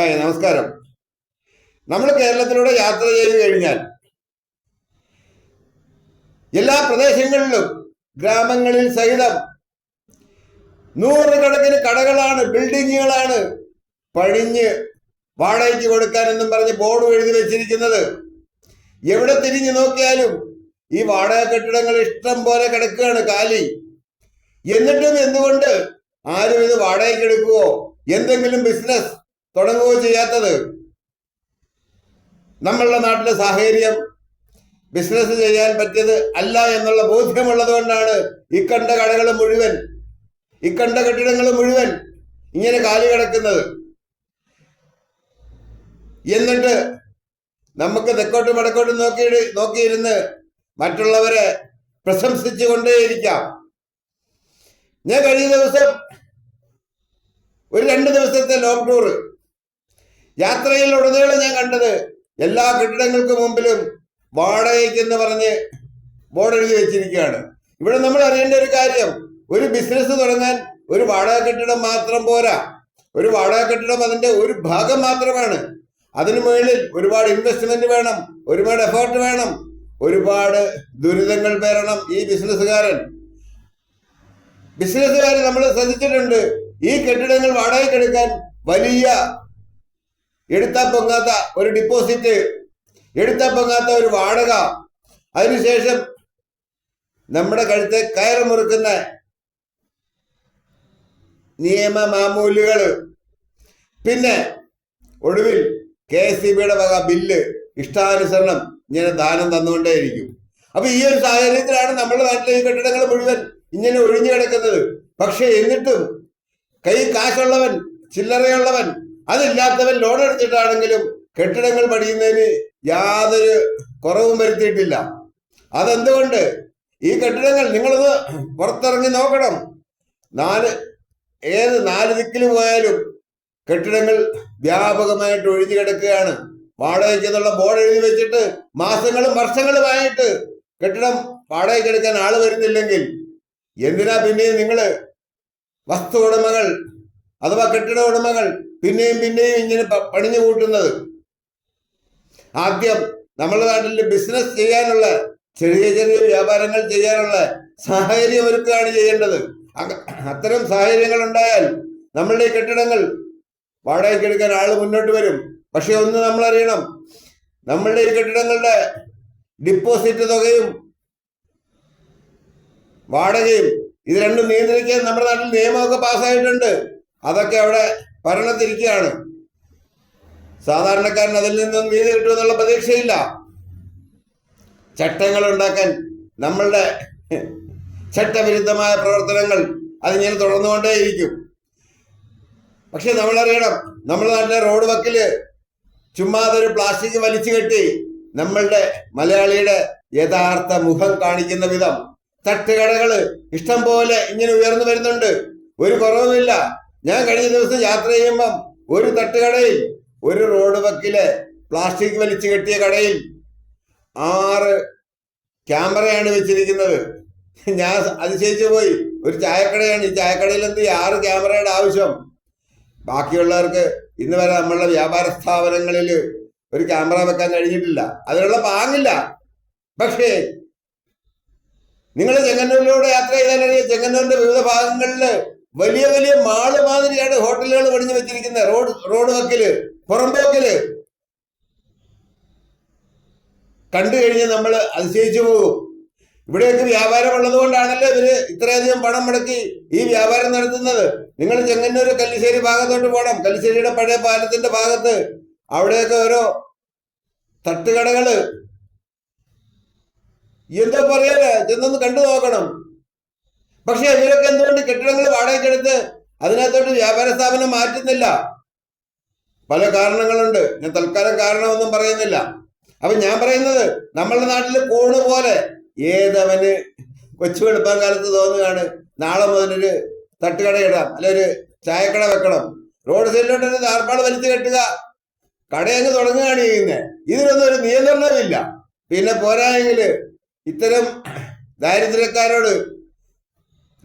ഏയ് നമസ്കാരം. നമ്മൾ കേരളത്തിലൂടെ യാത്ര ചെയ്ത് കഴിഞ്ഞാൽ എല്ലാ പ്രദേശങ്ങളിലും ഗ്രാമങ്ങളിൽ സഹിതം നൂറുകണക്കിന് കടകളാണ് ബിൽഡിങ്ങുകളാണ് പഴിഞ്ഞ് വാടകയ്ക്ക് കൊടുക്കാനെന്നും പറഞ്ഞ് ബോർഡ് എഴുതി വെച്ചിരിക്കുന്നത്. എവിടെ തിരിഞ്ഞു നോക്കിയാലും ഈ വാടക കെട്ടിടങ്ങൾ ഇഷ്ടം പോലെ കിടക്കുകയാണ് കാലി. എന്നിട്ടും എന്തുകൊണ്ട് ആരും ഇത് വാടകയ്ക്ക് എടുക്കുവോ? എന്തെങ്കിലും ബിസിനസ് തുടങ്ങുകയോ ചെയ്യാത്തത്? നമ്മളുടെ നാട്ടിലെ സാഹചര്യം ബിസിനസ് ചെയ്യാൻ പറ്റിയത് അല്ല എന്നുള്ള ബോധ്യമുള്ളത് കൊണ്ടാണ് ഇക്കണ്ട കടകൾ മുഴുവൻ ഇക്കണ്ട കെട്ടിടങ്ങൾ മുഴുവൻ ഇങ്ങനെ കാലി കിടക്കുന്നത്. എന്നിട്ട് നമുക്ക് തെക്കോട്ടും വടക്കോട്ടും നോക്കി നോക്കിയിരുന്ന് മറ്റുള്ളവരെ പ്രശംസിച്ചു കൊണ്ടേയിരിക്കാം ഞാൻ കഴിഞ്ഞ ദിവസം ഒരു രണ്ട് ദിവസത്തെ ലോങ് ടൂർ യാത്രയിൽ ഉടനീളം ഞാൻ കണ്ടത് എല്ലാ കെട്ടിടങ്ങൾക്ക് മുമ്പിലും വാടകയ്ക്ക് എന്ന് പറഞ്ഞ് ബോർഡ് എഴുതി വെച്ചിരിക്കുകയാണ്. ഇവിടെ നമ്മൾ അറിയേണ്ട ഒരു കാര്യം ഒരു ബിസിനസ് തുടങ്ങാൻ ഒരു വാടക കെട്ടിടം മാത്രം പോരാ. ഒരു വാടക കെട്ടിടം അതിന്റെ ഒരു ഭാഗം മാത്രമാണ്. അതിനു മുകളിൽ ഒരുപാട് ഇൻവെസ്റ്റ്മെന്റ് വേണം ഒരുപാട് എഫേർട്ട് വേണം ഒരുപാട് ദുരിതങ്ങൾ പേരണം ഈ ബിസിനസ്സുകാരൻ. ബിസിനസ്സുകാർ നമ്മൾ ശ്രദ്ധിച്ചിട്ടുണ്ട് ഈ കെട്ടിടങ്ങൾ വാടകയ്ക്കെടുക്കാൻ വലിയ എടുത്താ പൊങ്ങാത്ത ഒരു ഡിപ്പോസിറ്റ് എടുത്താൽ പൊങ്ങാത്ത ഒരു വാടക. അതിനുശേഷം നമ്മുടെ കഴുത്തെ കയറ് മുറുക്കുന്ന നിയമ മാമൂലുകൾ. പിന്നെ ഒടുവിൽ കെ എസ് സി ബിയുടെ വക ബില്ല് ഇഷ്ടാനുസരണം ഇങ്ങനെ ദാനം തന്നുകൊണ്ടേയിരിക്കും. അപ്പൊ ഈ ഒരു സാഹചര്യത്തിലാണ് നമ്മുടെ നാട്ടിലെ ഈ കെട്ടിടങ്ങൾ മുഴുവൻ ഇങ്ങനെ ഒഴിഞ്ഞു കിടക്കുന്നത്. പക്ഷെ എന്നിട്ടും കൈ കാശുള്ളവൻ ചില്ലറയുള്ളവൻ അതില്ലാത്തവൻ ലോൺ എടുത്തിട്ടാണെങ്കിലും കെട്ടിടങ്ങൾ പണിയുന്നതിന് യാതൊരു കുറവും വരുത്തിയിട്ടില്ല. അതെന്തുകൊണ്ട്? ഈ കെട്ടിടങ്ങൾ നിങ്ങളൊന്ന് പുറത്തിറങ്ങി നോക്കണം. നാല് ഏത് നാല് ദിക്കിൽ പോയാലും കെട്ടിടങ്ങൾ വ്യാപകമായിട്ട് ഒഴിഞ്ഞു കിടക്കുകയാണ്. വാടകയ്ക്ക് എന്നുള്ള ബോർഡ് എഴുതി വെച്ചിട്ട് മാസങ്ങളും വർഷങ്ങളുമായിട്ട് കെട്ടിടം വാടകയ്ക്ക് എടുക്കാൻ ആൾ വരുന്നില്ലെങ്കിൽ എന്തിനാ പിന്നെയും നിങ്ങൾ വസ്തു ഉടമകൾ അഥവാ കെട്ടിട ഉടമകൾ പിന്നെയും പിന്നെയും ഇങ്ങനെ പണിഞ്ഞു കൂട്ടുന്നത്. ആദ്യം നമ്മുടെ നാട്ടിൽ ബിസിനസ് ചെയ്യാനുള്ള ചെറിയ ചെറിയ വ്യാപാരങ്ങൾ ചെയ്യാനുള്ള സാഹചര്യം ഒരുക്കുകയാണ് ചെയ്യേണ്ടത്. അത്തരം സാഹചര്യങ്ങൾ ഉണ്ടായാൽ നമ്മളുടെ കെട്ടിടങ്ങൾ വാടകയ്ക്ക് എടുക്കാൻ ആൾ മുന്നോട്ട് വരും. പക്ഷെ ഒന്ന് നമ്മൾ അറിയണം നമ്മളുടെ ഈ കെട്ടിടങ്ങളുടെ ഡിപ്പോസിറ്റ് തുകയും വാടകയും ഇത് രണ്ടും നിയന്ത്രിക്കാൻ നമ്മുടെ നാട്ടിൽ നിയമമൊക്കെ പാസ്സായിട്ടുണ്ട്. അതൊക്കെ അവിടെ ഭരണത്തിരിക്കുകയാണ്. സാധാരണക്കാരൻ അതിൽ നിന്നും നീതി കിട്ടുമെന്നുള്ള പ്രതീക്ഷയില്ല. ചട്ടങ്ങൾ ഉണ്ടാക്കാൻ നമ്മളുടെ ചട്ടവിരുദ്ധമായ പ്രവർത്തനങ്ങൾ അതിങ്ങനെ തുടർന്നുകൊണ്ടേയിരിക്കും. പക്ഷെ നമ്മളറിയണം നമ്മുടെ നാട്ടിലെ റോഡ് വക്കിൽ ചുമ്മാതൊരു പ്ലാസ്റ്റിക് വലിച്ചു കെട്ടി നമ്മളുടെ മലയാളിയുടെ യഥാർത്ഥ മുഖം കാണിക്കുന്ന വിധം തട്ടുകടകൾ ഇഷ്ടം പോലെ ഇങ്ങനെ ഉയർന്നു വരുന്നുണ്ട്. ഒരു കുറവുമില്ല. ഞാൻ കഴിഞ്ഞ ദിവസം യാത്ര ചെയ്യുമ്പം ഒരു തട്ടുകടയിൽ ഒരു റോഡ് വക്കിലെ പ്ലാസ്റ്റിക് വലിച്ചു കെട്ടിയ കടയിൽ ആറ് ക്യാമറയാണ് വെച്ചിരിക്കുന്നത്. ഞാൻ അതിശയിച്ചു പോയി. ഒരു ചായക്കടയാണ്. ഈ ചായക്കടയിൽ എന്ത് ആറ് ക്യാമറയുടെ ആവശ്യം. ബാക്കിയുള്ളവർക്ക് ഇന്ന് വരെ നമ്മളുടെ വ്യാപാര സ്ഥാപനങ്ങളിൽ ഒരു ക്യാമറ വെക്കാൻ കഴിഞ്ഞിട്ടില്ല. അതിനുള്ള പാങ്ങില്ല. പക്ഷേ നിങ്ങൾ ചെങ്ങന്നൂരിലൂടെ യാത്ര ചെയ്താലറിയാം ചെങ്ങന്നൂരിന്റെ വിവിധ ഭാഗങ്ങളിൽ വലിയ വലിയ മാൾ മാതിരിയാണ് ഹോട്ടലുകൾ പണിഞ്ഞു വെച്ചിരിക്കുന്നത് റോഡ് റോഡ് വക്കിൽ പുറമ്പോക്കിൽ കണ്ടു കഴിഞ്ഞാൽ നമ്മൾ അതിശയിച്ചു പോകും. ഇവിടെയൊക്കെ വ്യാപാരം ഉള്ളത് കൊണ്ടാണല്ലോ ഇവർ ഇത്രയധികം പണം മുടക്കി ഈ വ്യാപാരം നടത്തുന്നത്. നിങ്ങൾ ചെങ്ങന്നൂർ കല്ലിശ്ശേരി ഭാഗത്തോട്ട് പോകണം കല്ലിശ്ശേരിയുടെ പഴയ പാലത്തിന്റെ ഭാഗത്ത് അവിടെയൊക്കെ ഓരോ തട്ടുകടകൾ. എന്താ പറയാന്? ചെന്നൊന്ന് കണ്ടു നോക്കണം. പക്ഷെ ഇവരൊക്കെ എന്തുകൊണ്ട് കെട്ടിടങ്ങൾ വാടകയ്ക്കെടുത്ത് അതിനകത്തോട്ട് വ്യാപാര സ്ഥാപനം മാറ്റുന്നില്ല? പല കാരണങ്ങളുണ്ട്. ഞാൻ തൽക്കാലം കാരണമൊന്നും പറയുന്നില്ല. അപ്പൊ ഞാൻ പറയുന്നത് നമ്മളുടെ നാട്ടിൽ കൂണ് പോലെ ഏതവന് കൊച്ചു കാലത്ത് തോന്നുകയാണ് നാളെ മുതലൊരു തട്ടുകട ഇടാം. അല്ലെ ഒരു ചായക്കട വെക്കണം. റോഡ് സൈഡിലോട്ട് ഒരു താർപ്പാട് വലിച്ചു കെട്ടുക. കടയങ്ങ് തുടങ്ങുകയാണ് ചെയ്യുന്നത് ഇതിനൊന്നും ഒരു നിയന്ത്രണമില്ല പിന്നെ പോരായെങ്കിൽ ഇത്തരം ദാരിദ്ര്യക്കാരോട്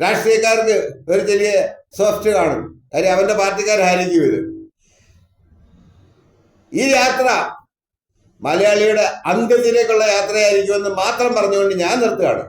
രാഷ്ട്രീയക്കാർക്ക് ഒരു ചെറിയ സോഫ്റ്റ് കാണും. കാര്യം അവന്റെ പാർട്ടിക്കാർ പാർട്ടിക്കാരായിരിക്കും ഇത് ഈ യാത്ര മലയാളിയുടെ അന്ത്യത്തിലേക്കുള്ള യാത്രയായിരിക്കുമെന്ന് മാത്രം പറഞ്ഞുകൊണ്ട് ഞാൻ നിർത്തുകയാണ്.